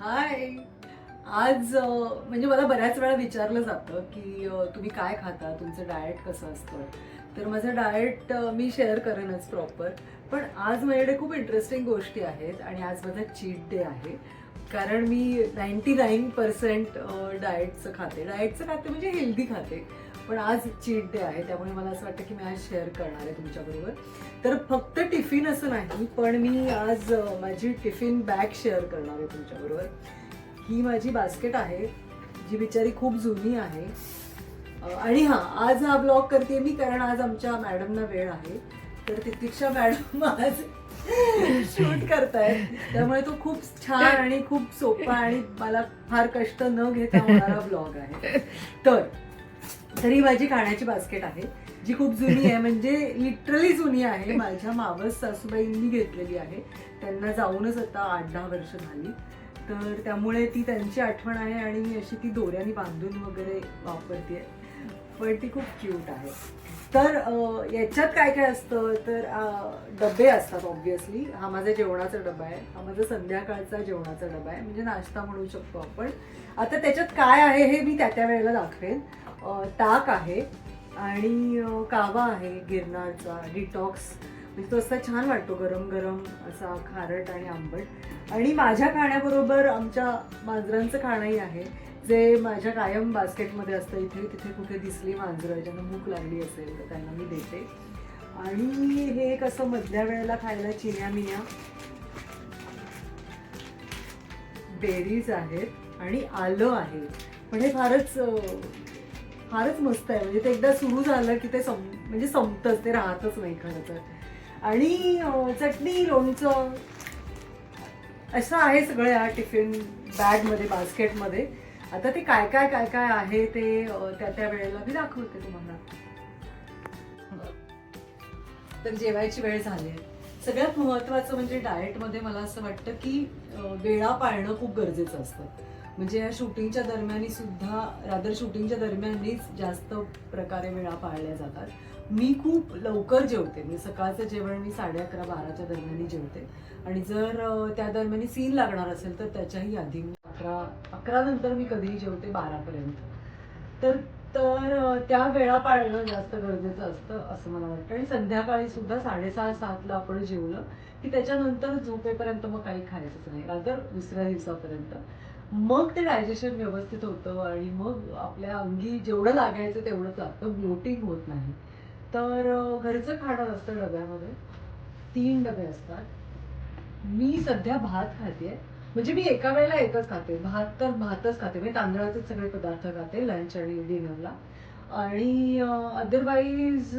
हाय. आज म्हणजे मला बऱ्याच वेळा विचारलं जातं की तुम्ही काय खाता? तुमचं डाएट कसं असतं? तर माझं डाएट मी शेअर करेनच प्रॉपर पण आज माझ्याकडे खूप इंटरेस्टिंग गोष्टी आहेत आणि आज माझा चीट डे आहे. कारण मी नाईन्टी नाईन पर्सेंट डाएटचं खाते. डाएटचं खाते म्हणजे हेल्दी खाते. पण आज चीट डे आहे त्यामुळे मला असं वाटतं की मी आज शेअर करणार आहे तुमच्याबरोबर. तर फक्त टिफिन असं नाही पण मी आज माझी टिफिन बॅग शेअर करणार आहे तुमच्याबरोबर. ही माझी बास्केट आहे जी बिचारी खूप जुनी आहे. आणि हां आज हा ब्लॉग करते मी कारण आज आमच्या मॅडमना वेळ आहे. तर तितिक्षा मॅडम आज शूट करतायत. त्यामुळे तो खूप छान आणि खूप सोपा आणि मला फार कष्ट न घेता होणारा ब्लॉग आहे. तर तरी माझी खाण्याची बास्केट आहे जी खूप जुनी आहे म्हणजे लिटरली जुनी आहे. माझ्या मावस सासूबाईंनी घेतलेली आहे. त्यांना जाऊनच आता आठ दहा वर्ष झाली. तर त्यामुळे ती त्यांची आठवण आहे आणि मी अशी ती दोऱ्याने बांधून वगैरे वापरते पण ती खूप क्यूट आहे. तर याच्यात काय काय असतं? तर डबे असतात ऑब्व्हियसली हा माझा जेवणाचा डबा आहे. हा माझा संध्याकाळचा जेवणाचा डबा आहे. म्हणजे नाश्ता म्हणू शकतो आपण. आता त्याच्यात काय आहे हे मी त्या त्या वेळेला दाखवेन. ताक आहे आणि कावा आहे गिरनारचा डिटॉक्स. तो असा छान वाटतो गरम गरम असा खारट आणि आंबट. आणि माझ्या खाण्याबरोबर आमच्या मांजरांचं खाणंही आहे. जे माझ्या कायम बास्केटमध्ये असतं इथे तिथे कुठे दिसली मांजरं ज्यांना भूक लागली असेल तर त्यांना मी देते. आणि हे एक असं मधल्या वेळेला खायला चिन्या मिया बेरीज आहेत आणि आलं आहे. पण हे फारच फारच मस्त आहे. म्हणजे ते एकदा सुरू झालं की ते सम म्हणजे संपतच ते राहतच नाही खरं तर. आणि चटणी लोणचं. असं आहे सगळं या टिफिन बॅगमध्ये बास्केटमध्ये. आता ते काय काय काय काय आहे ते त्या त्या वेळेला मी दाखवते तुम्हाला. तर जेवायची वेळ झाली आहे. सगळ्यात महत्त्वाचं म्हणजे डाएटमध्ये मला असं वाटतं की वेळा पाळणं खूप गरजेचं असतं. म्हणजे या शूटिंगच्या दरम्यानी सुद्धा रादर शूटिंगच्या दरम्यानीच जास्त प्रकारे वेळा पाळल्या जातात. मी खूप लवकर जेवते. म्हणजे सकाळचं जेवण मी साडे अकरा बाराच्या दरम्यानी जेवते. आणि जर त्या दरम्यानी सीन लागणार असेल तर त्याच्याही आधी मी अकरा अकरा नंतर मी कधीही जेवते बारापर्यंत. तर तर त्या वेळा पाळणं जास्त गरजेचं असतं असं मला वाटतं. आणि संध्याकाळी सुद्धा साडेसहा सातला आपण जेवलं की त्याच्यानंतर झोपेपर्यंत मग काही खायचंच नाही. रादर दुसऱ्या दिवसापर्यंत. मग ते डायजेशन व्यवस्थित होतं आणि मग आपल्या अंगी जेवढं लागायचं तेवढंच लागतं. ब्लोटिंग होत नाही. तर घरचं खाणं असतं डब्यामध्ये. तीन डबे असतात. मी सध्या भात खाते. म्हणजे मी एका वेळेला एकच खाते. भात तर भातच खाते. म्हणजे तांदळाचे सगळे पदार्थ खाते लंच आणि डिनरला आणि अदरवाईज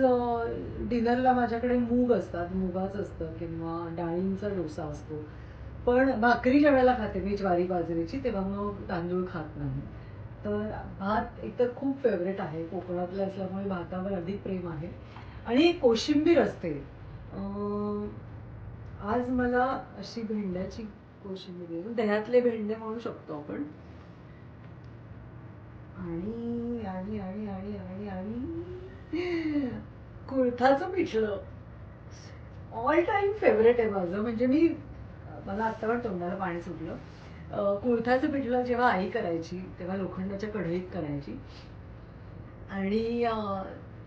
डिनरला माझ्याकडे मूग असतात. मुगाचं असतं किंवा डाळींचा डोसा असतो. पण भाकरीच्या वेळेला खाते मी ज्वारी बाजरीची तेव्हा मग तांदूळ खात नाही. तर भात एकतर खूप फेवरेट आहे कोकणातले असल्यामुळे भातावर अधिक प्रेम आहे. आणि कोशिंबीर असते. आज मला अशी भेंड्याची कोशिंबीर दह्यातले भेंडे म्हणू शकतो आपण. आणि आणि आणि आणि आणि आणि कुळथाचं पिठलं. ऑल टाइम फेवरेट आहे माझं. म्हणजे मी मला आत्ता पण तोंडाला पाणी सुटलं. कुळथाचं पिठलं जेव्हा आई करायची तेव्हा लोखंडाच्या कढईत करायची. आणि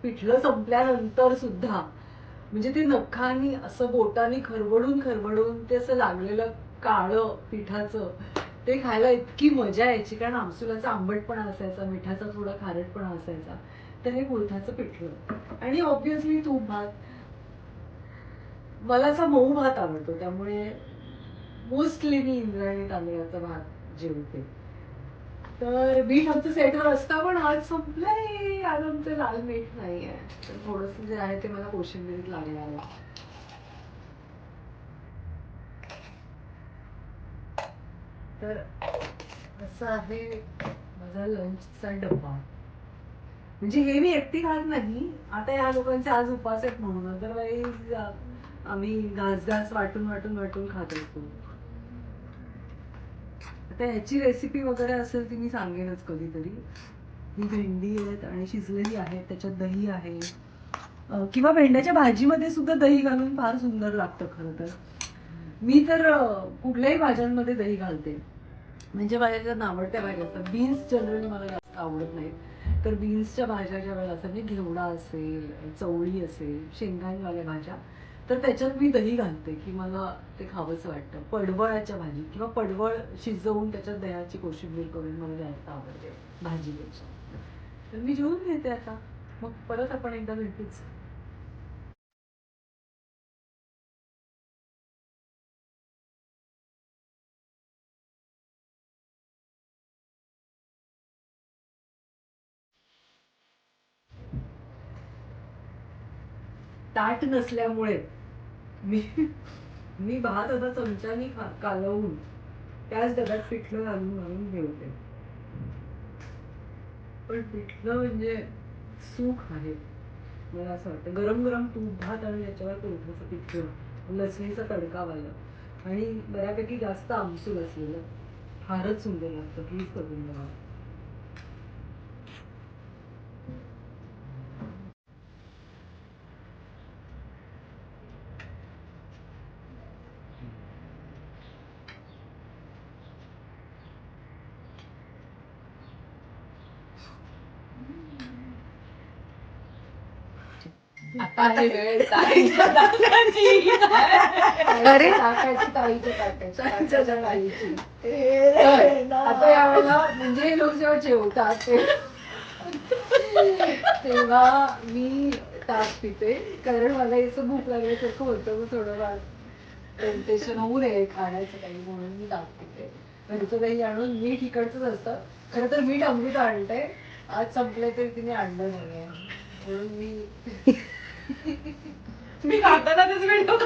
पिठलं संपल्यानंतर सुद्धा म्हणजे ते नखानी असं बोटाने खरवडून खरवडून ते असं लागलेलं काळं पिठाचं ते खायला इतकी मजा यायची. कारण आमसुलाचा आंबटपणा असायचा मिठाचा थोडा खारटपणा असायचा. तर हे कुळथाचं पिठलं. आणि ऑब्विसली तूप भात. मला असा मऊ भात आवडतो. त्यामुळे मोस्टली मी इंद्रायणी तांदळाचा भात जेवते. तर मीठ आमचं सेटवर असतं पण आज संपलंय. आज आमचं लाल मीठ नाही आहे तर थोडंसं जे आहे ते मला कोशिंबिरीत लागणार आहे. तर असं आहे माझा लंचचा डब्बा. म्हणजे हे मी एकटी खात नाही. आता या लोकांचे आज उपास आहेत म्हणून. अदरवाईज आम्ही घास घास वाटून वाटून वाटून खात असतो तर ह्याची रेसिपी वगैरे असेल ती मी सांगेनच कधीतरी. ही भेंडी आहेत आणि शिजलेली आहेत त्याच्यात दही आहे. किंवा भेंड्याच्या भाजीमध्ये सुद्धा दही घालून फार सुंदर लागतं खरं तर. मी तर कुठल्याही भाज्यांमध्ये दही घालते. म्हणजे माझ्या ज्या आवडत्या भाज्या असतात बीन्स जनरली मला जास्त आवडत नाहीत. तर बीन्सच्या भाज्या ज्या वेळेला असतात म्हणजे घेवडा असेल चवळी असेल शेंगांवाल्या भाज्या तर त्याच्यात मी दही घालते की मला ते खावंसं वाटतं. पडवळाच्या भाजी किंवा पडवळ शिजवून त्याच्यात दह्याची कोशिंबीर करून मला जास्त आवडते भाजीपेक्षा. तर मी जेवून घेते आता. मग परत आपण एकदा भेटूच. ताट नसल्यामुळे मी मी भात आता चमच्यानी कालवून. त्याच डब्यात पिठलं घालून घालून ठेवते पण पिठलं म्हणजे सुख आहे. मला असं वाटतं गरम गरम तूप भात आणि याच्यावर थोडंसं पिठलं. लसणीचा तडका वाला. आणि बऱ्यापैकी जास्त आमसूल असलेलं. फारच सुंदर लागतं. प्लीज करून बघा. आहे वेळ ताईच्या. अरे. ताईच्या ताईची. आता यावेळेला म्हणजे हे लोक जेव्हा जेवतात ते- तेव्हा मी ताक पिते. कारण मला याचं भूक लागल्यासारखं होतं मग थोडं टेम्पटेशन होऊ नये खाण्याचं काही म्हणून मी ताक पिते. घरचं दही आणून मीठ इकडचंच असतं. खरं तर मीठ अमृत आणते. आज संपले तरी तिने आणलं नाहीये. म्हणून मी मी खाताना त्याच व्हिडिओ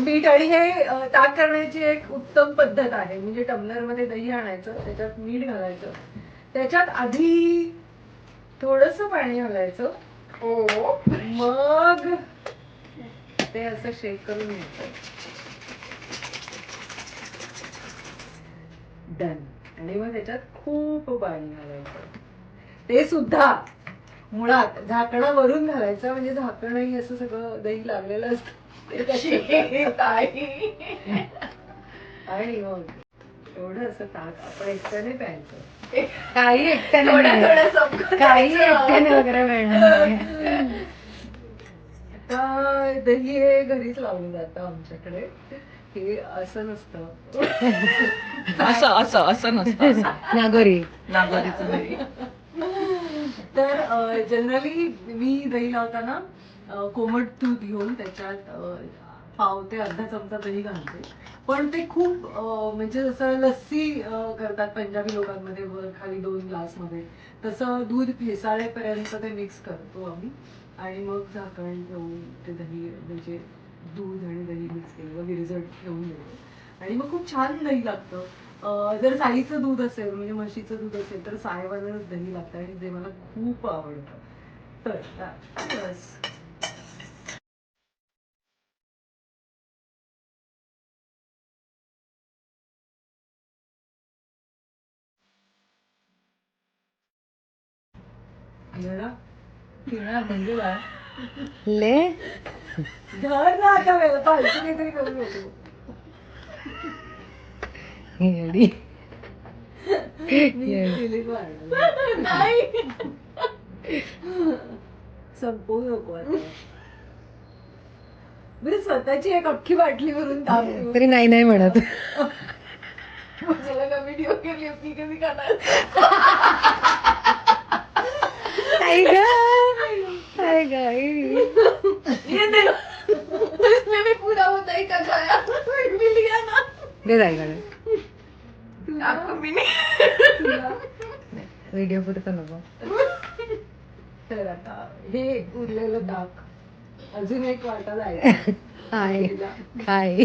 मीठ आणि हे ताक करण्याची एक उत्तम पद्धत आहे. म्हणजे टम्लरमध्ये दही आणायचं त्याच्यात मीठ घालायचं. त्याच्यात आधी थोडस पाणी घालायचं. हो मग ते असं शेक करून घ्यायचं. डन आणि मग त्याच्यात खूप पाणी घालायचं. ते सुद्धा मुळात झाकणं वरून घालायचं म्हणजे झाकणही असं सगळं दही लागलेलं असतं. आणि मग एवढं असं ताक आपण एकट्याने प्यायचं. काही एकट्याने काही एकट्याने वगैरे मिळणार. आता दही हे घरीच लावलं जातं आमच्याकडे. हे असं नसतं. असं असं असं नसतं. नागोरी. नागोरीचं तर जनरली मी दही लावताना कोमट दूध घेऊन त्याच्यात पाव ते अर्धा चमचा दही घालते. पण ते खूप म्हणजे जसं लस्सी करतात पंजाबी लोकांमध्ये वर खाली दोन ग्लासमध्ये तसं दूध फेसाळेपर्यंत ते मिक्स करतो आम्ही. आणि मग झाकण ठेवून ते दही म्हणजे दूध आणि दही मिक्स केलेलं विरजट ठेवून देतो आणि मग खूप छान दही लागतं. जर साईचं दूध असेल म्हणजे म्हशीचं दूध असेल तर सायवानच दही लागतं आणि ते मला खूप आवडतं. तर बस. म्हणजे ले. धर ना आता वेळ फालतू काहीतरी करू नको येडी. मी वाढवलं. नाही संपवू नको आता मी स्वतःची एक अख्खी बाटली भरून ताप तरी नाही नाही म्हणत का व्हिडिओ केली मी कधी खाणार आई ग आई ग आई. मी पुरा होता का ना. दे व्हिडिओ पुरता नको. तर आता हे उरलेलं ताक अजून एक वाटा जायचं. हाय. हाय.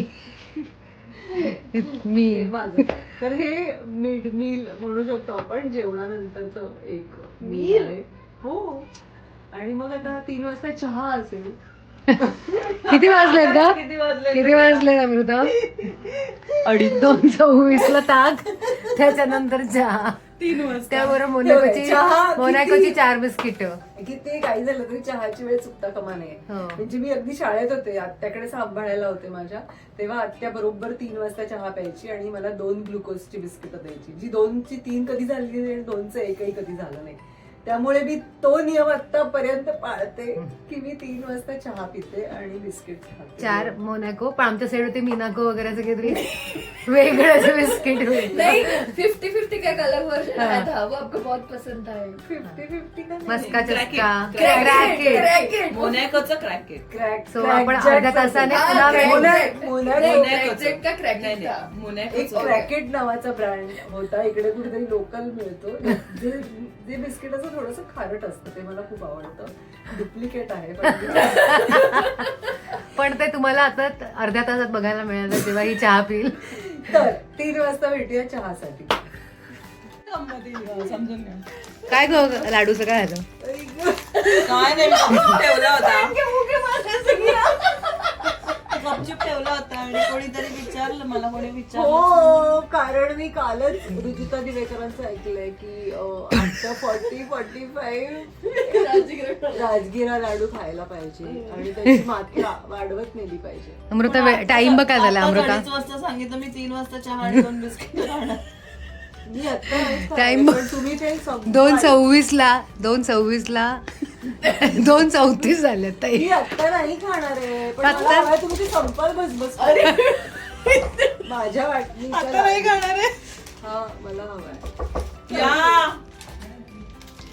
मी. माझं. तर हे मिड मील म्हणू शकतो आपण. जेवणानंतरच एक मील हो. आणि मग आता तीन वाजता चहा असेल. किती वाजलेत का किती वाजले किती अमृता? अडीच दोन चोवीस ला ताक. त्याच्यानंतर चहा. तीन वाजता. हे मोनॅकोची मोनॅकोची चार बिस्किट. किती? काही झालं तरी चहाची वेळ चुकता कमा नये. हो. म्हणजे मी अगदी शाळेत होते. आत्याकडे सांभाळायला होते माझ्या. तेव्हा आत्या बरोबर तीन वाजता चहा प्यायची आणि मला दोन ग्लुकोजची बिस्किट द्यायची. जी दोनची तीन कधी झाली नाही आणि दोनचं एकही कधी झालं नाही. त्यामुळे मी तो नियम आतापर्यंत पाळते की मी तीन वाजता चहा पिते आणि बिस्किट खाते. चार मोनॅको पण आमच्या साईड होते मिनाको वगैरे असं काहीतरी वेगळंच बिस्किट नहीं फिफ्टी फिफ्टी का एक अलग वर्जन आया। था वो आपको बहुत पसंद आया फिफ्टी फिफ्टी का मस्का. चस्का. क्रॅकेट क्रॅकेट मोनॅकोचं क्रॅकेट क्रॅक So, आपण अर्ध्या तासाने पुन्हा crack वेळ- it. मोनॅको- नहीं, मोनॅकोचं. crack it. का? एक. क्रॅकेट नावाचा ब्रँड होता. इकडे कुठेतरी लोकल मिळतो. जे जे बिस्किट असं थोडस खारट असतं ते मला खूप आवडतं. डुप्लिकेट आहे पण पण ते तुम्हाला आता अर्ध्या तासात बघायला मिळालं तेव्हा ही चहा पिल तर तीन वाजता भेटूया चहासाठी. समजून. काय ग लाडूचं काय झालं? काय नाही ठेवला होता. गपचूप ठेवला होता आणि कोणीतरी विचारलं मला कोणी विचारलं हो कारण मी कालच रुजिता दिवेकरांचं ऐकलंय की आता फॉर्टी फॉर्टी फाईव्ह राजगिरा लाडू खायला पाहिजे आणि त्याची मात्रा वाढवत नेली पाहिजे. अमृता टाइम बघ काय झाला आता अमृता. अडीच वाजता सांगितलं मी तीन वाजता चहा आणि दोन बिस्किट खाणार. मी आता नाहीच खाणार, Time- पण तुम्ही ते सम- दोन सव्वीस ला दोन सव्वीस ला दोन चौतीस झाले ताई. मी आता नाही खाणार आहे पण आता- मला हवंय तुम्ही ते संपाल बस बस माझ्या नाही खाणार आहे. हा मला हवाय. या.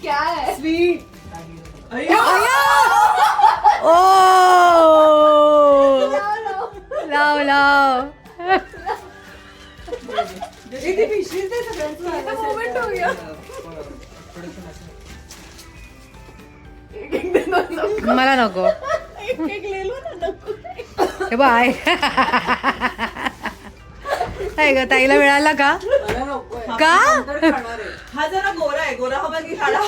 क्या है? स्वीट ओ! लाव लाव. ती पिशवी ते सगळ्यांचं मोमेंट हो गया मला नको. हे बाय काय ग ताईला मिळाला का? का? हा जरा गोरा आहे गोरा हवा की काळा.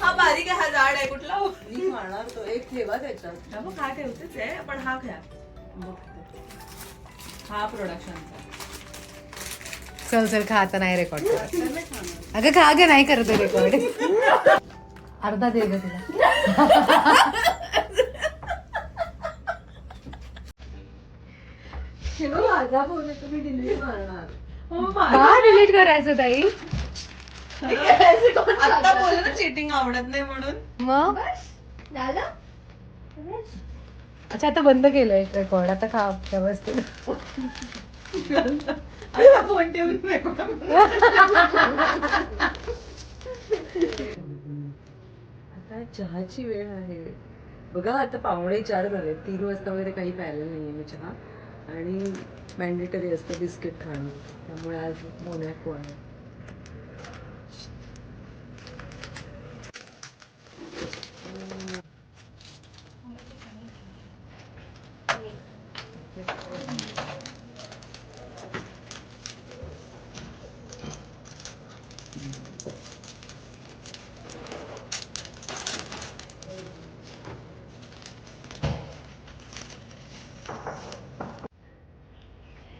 हा बारीक आहे हा जाड आहे कुठला? हो? मी खाणार तो एक ठेवा त्याच्यात. हा मग हा ठेवतेच आहे पण हा घ्या हा प्रोडक्शनचा चल चल खा आता नाही रेकॉर्ड करत. अगं खा ग नाही करत रेकॉर्ड अर्धा दे ग तुला. माझा फोन आहे तुम्ही डिलीट का डिलीट करायचं ताई? आता बोलले ना चिटिंग आवडत नाही म्हणून. मग? दादा अच्छा आता बंद केलंय रेकॉर्ड आता खा व्यवस्थित फोन ठेवून आता चहाची वेळ आहे. बघा आता पावणे चार झाले तीन वाजता वगैरे काही प्यायला नाहीये मी चहा. आणि मॅन्डेटरी असतं बिस्किट खाणं. त्यामुळे आज मोनॅको आहे.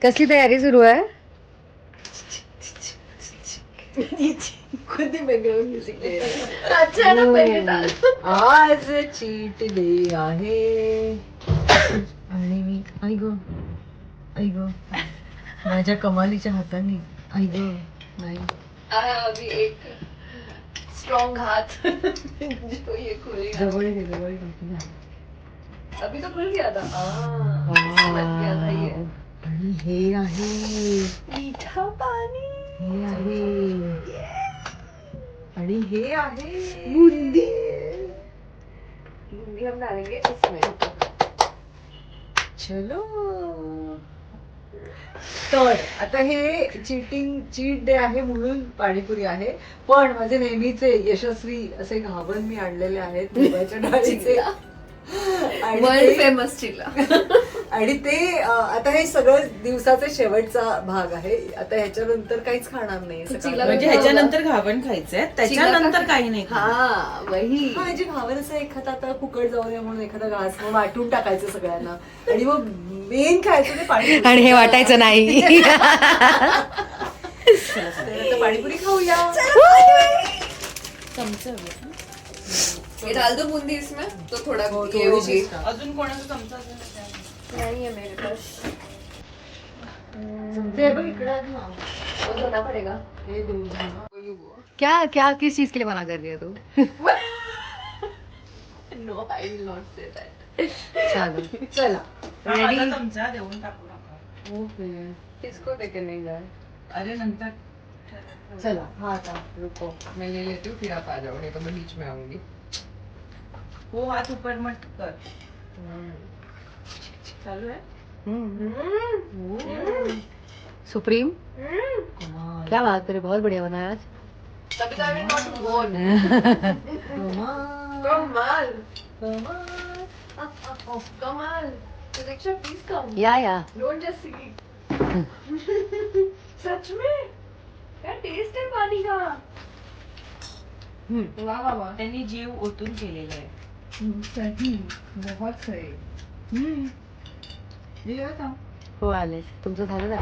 कसली तयारी सुरू आहे? कोणती वेगळं म्युझिक अचानक पहिले डाल आज चीट डे आहे. आणि मी आई ग आई ग. माझ्या कमालीच्या हाताने आई ग नाही. अभी एक स्ट्रॉन्ग हाथ जो ये खुलेगा. जवळ घे जवळ घे अभी तो खुल गया था. हाँ, लग गया था ये. आणि हे आहे. मीठा पानी हे आहे. आणि हे आहे. बुंदी बूंदी हम डालेंगे इसमें चलो. तर आता हे चीटिंग चीट डे आहे म्हणून पाणीपुरी आहे. पण माझे नेहमीचे यशस्वी असे घावन मी आणलेले आहेत मुगाच्या डाळीचे. आणि वर्ल्ड ते- फेमस चिल्ला. आणि ते आता हे सगळं दिवसाचा शेवटचा भाग आहे. आता ह्याच्यानंतर काहीच खाणार नाही. म्हणजे ह्याच्यानंतर घावण खायचंय. त्याच्यानंतर काही नाही. हाँ वही. म्हणजे घावर असं एखादा आता फुकट जाऊ नये म्हणून एखादा घास वाटून टाकायचं सगळ्यांना. आणि मग मेन खायचं ते पाणी आणि हे वाटायचं नाही. पाणीपुरी खाऊया. चमचा डाल दो बूंदी इसमें तो थोड़ा. अजून कोणाचा चमचा. नहीं है मेरे पास। ते. वो पड़ेगा। क्या क्या किस चीज़ के लिए मना कर दिया तू? No I will not say that चलो। चला। हा, माझा चमचा देऊन टाकू नका ओके। किसको लेके नहीं जाए? अरे नंतर चला। हा आता। रुको। मैं ले लेती हूँ फिर आप आ जाओ नहीं तो मैं बीच में आऊँगी। हो हात ऊपर मत कर। चालू आहे? सुप्रीम? क्या बात करे बहुत बढ़िया बनाया आज. तभी तो आई विल नॉट वॉन कमाल. कमाल. दीक्षा प्लीज कम या या. सच में? क्या टेस्ट है पानी का? वाह वाह वाह. त्यांनी जीव ओतून केलेला आहे. बहुत सही. हो आले तुमचं झालं ना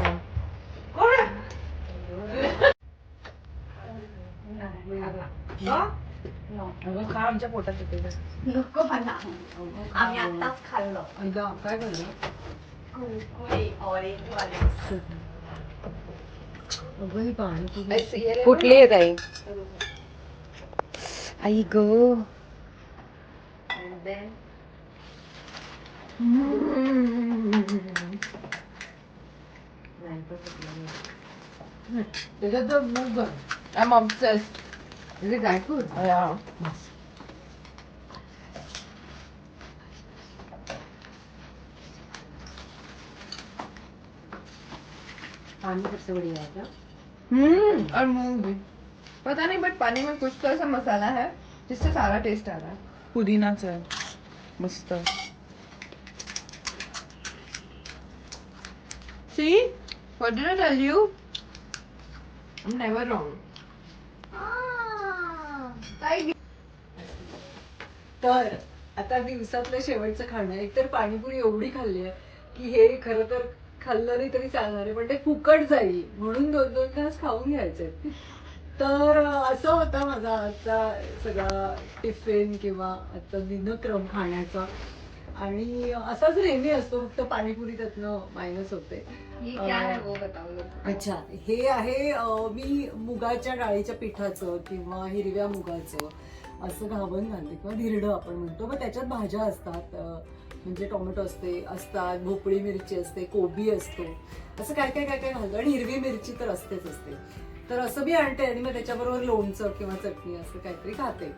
काम अगं खा आमच्या पोटात येते आम्ही आताच खाल्लं एकदा काय ही आहे ताई आई गो त्याच्यात तर मूग घाल. I'm obsessed. म्हणजे ड्रायफ्रूट Yeah. पाणी कसं बढ़िया आहे का हम्म और मूंग भी पता नहीं बट पानी में कुछ तो ऐसा मसाला है जिससे सारा टेस्ट आ रहा है पुदिनाच आहे मस्त See? What did I tell you? I'm never wrong. तर आता दिवसातलं शेवटचं खाणं एकतर पाणीपुरी एवढी खाल्ली आहे की हे खरं तर खाल्लं नाही तरी चालणार आहे. पण ते फुकट जाईल. म्हणून दोन दोन तास खाऊन घ्यायचे. तर असा होता माझा आजचा सगळा टिफिन किंवा आजचा दिनक्रम खाण्याचा. आणि असाच नेहमी असतो. फक्त पाणीपुरी त्यातनं मायनस होते. ये क्या है वो बताओ लोग अच्छा हे आहे अं, मी मुगाच्या डाळीच्या पिठाचं किंवा हिरव्या मुगाचं असं घावन घालते किंवा धिरडं आपण म्हणतो. मग त्याच्यात भाज्या असतात अं, म्हणजे टोमॅटो असते असतात भोपळी मिरची असते कोबी असतो. असं काय काय काय काय घालतो. आणि हिरवी मिरची तर असतेच असते. तर असं मी आणते आणि मग त्याच्याबरोबर लोणचं किंवा चटणी असं काहीतरी खाते.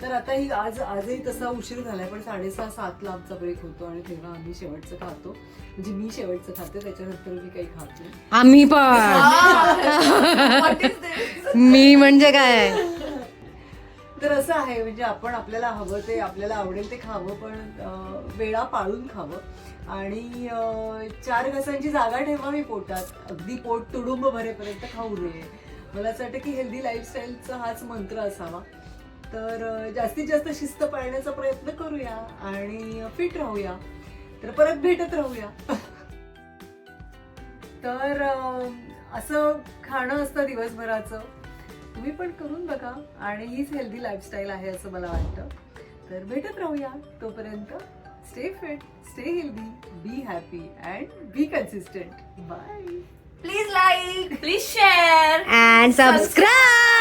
तर आता ही आज आजही तसा उशीर झालाय पण साडेसहा सातला आमचा ब्रेक होतो आणि तेव्हा आम्ही शेवटचं खातो. म्हणजे मी शेवटचं खाते त्याच्यानंतर मी काही खात नाही. आम्ही पण? मी म्हणजे काय? तर असं आहे म्हणजे आपण आपल्याला हवं ते आपल्याला आवडेल ते खावं पण वेळा पाळून खावं. आणि चार घासांची जागा ठेवावी पोटात. अगदी पोट तुडुंब भरेपर्यंत खाऊ नये. मला असं वाटतं की हेल्दी लाईफस्टाईलचा हाच मंत्र असावा. तर जास्तीत जास्त शिस्त पाळण्याचा प्रयत्न करूया आणि फिट राहूया. तर परत भेटत राहूया. तर असं खाणं असतं दिवसभराचं. तुम्ही पण करून बघा आणि हीच हेल्दी लाईफस्टाईल आहे असं मला वाटतं. तर भेटत राहूया. तोपर्यंत stay fit stay healthy be happy and be consistent bye Please like, please share. And subscribe